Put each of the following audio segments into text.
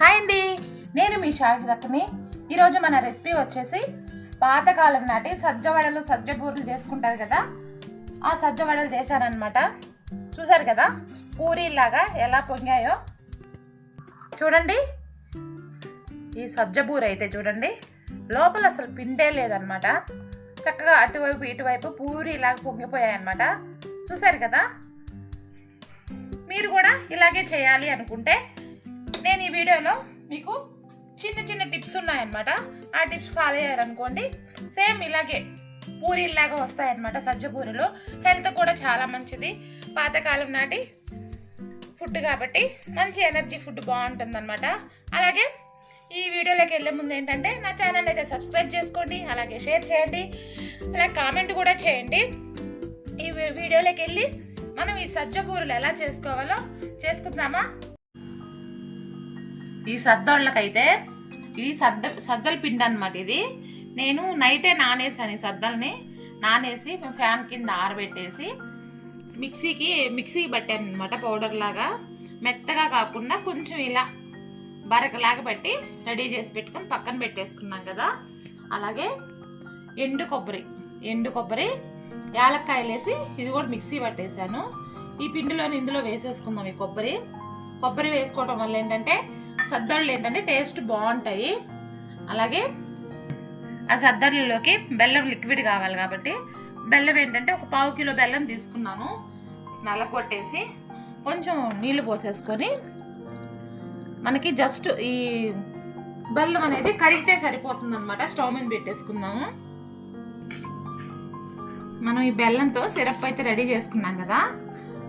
Hi అండి. నేను మీ షాహిదక్కని ఈరోజు మన రెసిపీ వచ్చేసి పాతకాలం నాటి సజ్జ వడలు సజ్జ బూరెలు చేసుకుంటారు కదా? ఆ సజ్జ వడలు చేశానమాట చూసారు కదా? పూరీలాగా ఎలా పొంగాయో? చూడండి. ఈ సజ్జ బూర అయితే చూడండి. లోపల అసలు పిండే లేదనమాట చక్కగా అటువైపు ఇటువైపు పూరీలాగా పొంగిపోయాయి అనమాట చూసారు కదా? మీరు కూడా ఇలాగే చేయాలి అనుకుంటే ఈ వీడియోలో మీకు చిన్న చిన్న టిప్స్ ఉన్నాయన్నమాట. ఆ టిప్స్ ఫాలో అయ్యారనుకోండి సేమ్ ఇలాగే పూరీలాగా వస్తాయన్నమాట సజ్జ పూరీలు. హెల్త్ కూడా చాలా మంచిది. పాతకాలం నాటి ఫుడ్ కాబట్టి మంచి ఎనర్జీ ఫుడ్ బాగుంటుందన్నమాట. అలాగే ఈ వీడియోలోకి వెళ్ళే ముందు ఏంటంటే నా ఛానల్ అయితే సబ్స్క్రైబ్ చేసుకోండి అలాగే షేర్ చేయండి అలాగే కామెంట్ కూడా చేయండి. ఈ వీడియోలోకి వెళ్ళి మనం ఈ సజ్జ పూరులు ఎలా చేసుకోవాలో చేసుకుందామా? ఈ సద్దోళ్ళకైతే ఇది సద్ద సజ్జల పిండి అనమాట ఇది. నేను నైటే నానేసాను ఈ సద్దల్ని. నానేసి ఫ్యాన్ కింద ఆరబెట్టేసి మిక్సీకి మిక్సీకి పట్టాను అనమాట పౌడర్ లాగా. మెత్తగా కాకుండా కొంచెం ఇలా బరకలాగా పెట్టి రెడీ చేసి పెట్టుకొని పక్కన పెట్టేసుకున్నాం కదా. అలాగే ఎండు కొబ్బరి ఎండు కొబ్బరి యాలక్కాయలు వేసి ఇది కూడా మిక్సీ పట్టేశాను. ఈ పిండిలోని ఇందులో వేసేసుకుందాం ఈ కొబ్బరి. కొబ్బరి వేసుకోవడం వల్ల ఏంటంటే సద్దళ్ళు ఏంటంటే టేస్ట్ బాగుంటాయి. అలాగే ఆ సద్దళ్ళలోకి బెల్లం లిక్విడ్ కావాలి కాబట్టి బెల్లం ఏంటంటే ఒక పావు కిలో బెల్లం తీసుకున్నాను. నల్లగొట్టేసి కొంచెం నీళ్ళు పోసేసుకొని మనకి జస్ట్ ఈ బెల్లం అనేది కరిగితే సరిపోతుంది అనమాట స్టవ్ మీద పెట్టేసుకుందాము. మనం ఈ బెల్లంతో సిరప్ అయితే రెడీ చేసుకున్నాం కదా.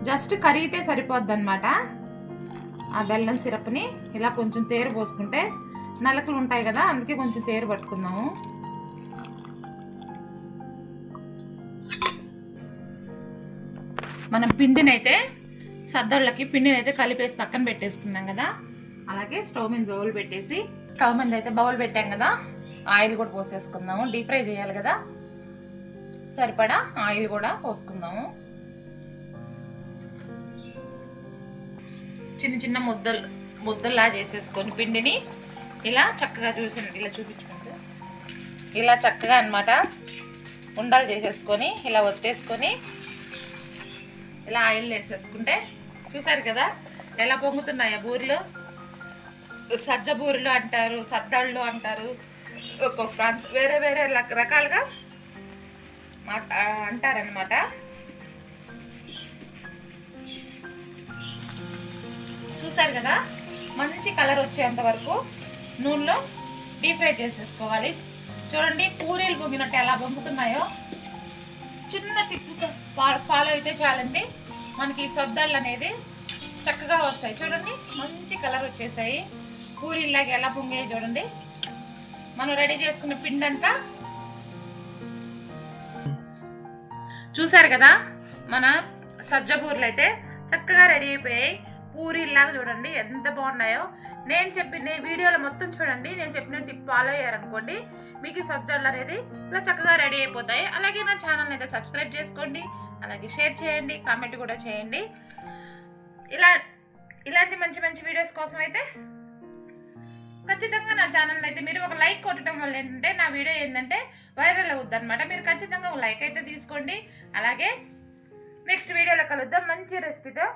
జస్ట్ కరిగితే సరిపోద్ది అనమాట ఆ బెల్లం సిరప్ని ఇలా కొంచెం తేరు పోసుకుంటే నలకలు ఉంటాయి కదా అందుకే కొంచెం తేరు పట్టుకుందాము. మనం పిండిని అయితే సద్దళ్ళకి పిండిని అయితే కలిపేసి పక్కన పెట్టేసుకున్నాం కదా. అలాగే స్టవ్ మీద బౌల్ పెట్టేసి స్టవ్ మీద అయితే బౌల్ పెట్టాం కదా ఆయిల్ కూడా పోసేసుకుందాము. డీప్ ఫ్రై చేయాలి కదా. సరిపడా ఆయిల్ కూడా పోసుకుందాము. చిన్న చిన్న ముద్దలు ముద్దల్లా చేసేసుకొని పిండిని ఇలా చక్కగా చూసాను ఇలా చూపించుకుంటే. ఇలా చక్కగా అనమాట ఉండలు చేసేసుకొని ఇలా ఒత్తేసుకొని ఇలా ఆయిల్ వేసేసుకుంటే చూసారు కదా ఎలా పొంగుతున్నాయా బూరెలు? సజ్జ బూరెలు అంటారు సద్దళ్ళు అంటారు ఒక్కొక్క ప్రాంత వేరే వేరే రకాలుగా అంటారనమాట చూసారు కదా? మంచి కలర్ వచ్చేంత వరకు నూనెలో డీప్ ఫ్రై చేసేసుకోవాలి. చూడండి పూరీలు పొంగినట్టు ఎలా పొంగుతున్నాయో. చిన్న టిప్ ఫాలో అయితే చాలండి. మనకి సొద్దళ్ళు అనేది చక్కగా వస్తాయి. చూడండి మంచి కలర్ వచ్చేసాయి. పూరీలాగా ఎలా పొంగాయి చూడండి. మనం రెడీ చేసుకున్న పిండి అంతా చూసారు కదా? మన సజ్జ బూరెలు అయితే చక్కగా రెడీ అయిపోయాయి. పూరీలాగా చూడండి ఎంత బాగున్నాయో. నేను చెప్పిన వీడియోలో మొత్తం చూడండి నేను చెప్పిన టిప్ ఫాలో అయ్యారనుకోండి మీకు ఈ అనేది ఇలా చక్కగా రెడీ అయిపోతాయి. అలాగే నా ఛానల్ అయితే సబ్స్క్రైబ్ చేసుకోండి అలాగే షేర్ చేయండి కామెంట్ కూడా చేయండి. ఇలా ఇలాంటి మంచి మంచి వీడియోస్ కోసం అయితే ఖచ్చితంగా నా ఛానల్ అయితే మీరు ఒక లైక్ కొట్టడం వల్ల ఏంటంటే నా వీడియో ఏంటంటే వైరల్ అవుద్ది అనమాట మీరు ఖచ్చితంగా ఒక లైక్ అయితే తీసుకోండి. అలాగే నెక్స్ట్ వీడియోలో కలుద్దాం. మంచి రెసిపీతో.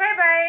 Bye bye